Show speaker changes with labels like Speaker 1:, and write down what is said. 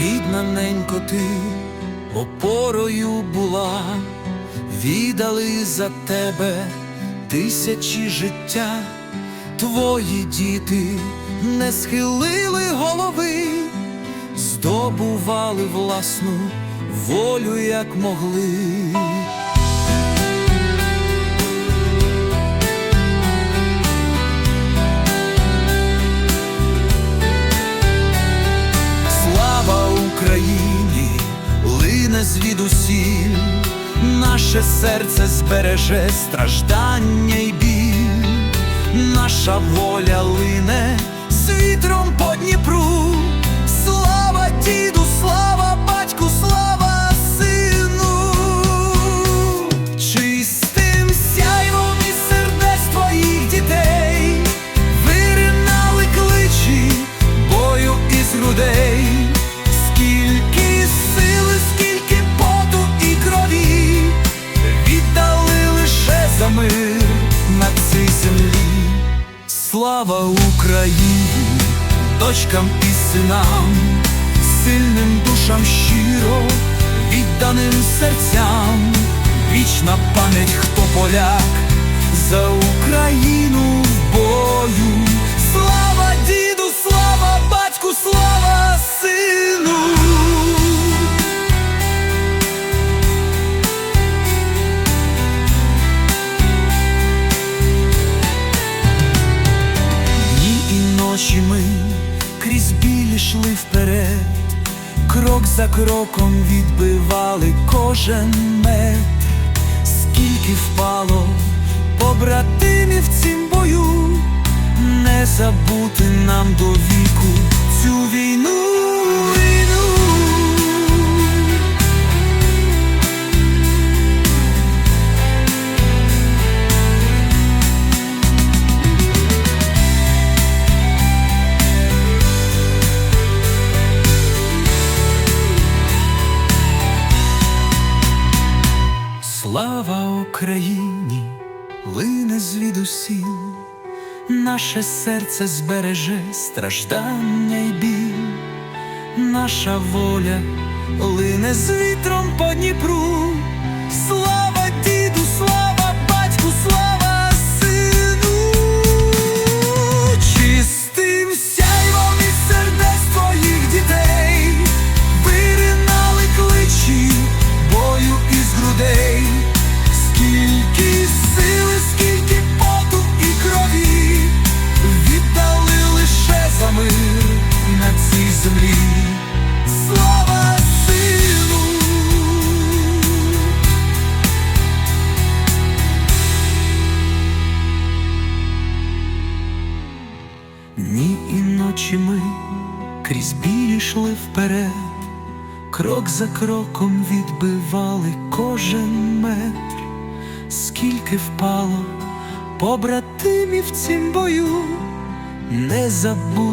Speaker 1: Рідна ненько ти опорою була, віддали за тебе тисячі життя, твої діти не схилили голови, здобували власну волю, як могли. Звідусіль, наше серце збереже страждання й біль, наша воля лине з вітром по Дніпру. Україні, дочкам і синам, сильним душам щиро, відданим серцям, вічна пам'ять, хто поляк за Україну в бою. І ми крізь білі йшли вперед, крок за кроком відбивали кожен метр, скільки впало побратимів цім бою, не забути нам до віку цю війну. Слава Україні, лине звідусіл, наше серце збереже страждання й біль, наша воля лине з вітром по Дніпру. Дні і ночі ми крізь білі йшли вперед, крок за кроком відбивали кожен метр, скільки впало побратимів цім бою, не забудь.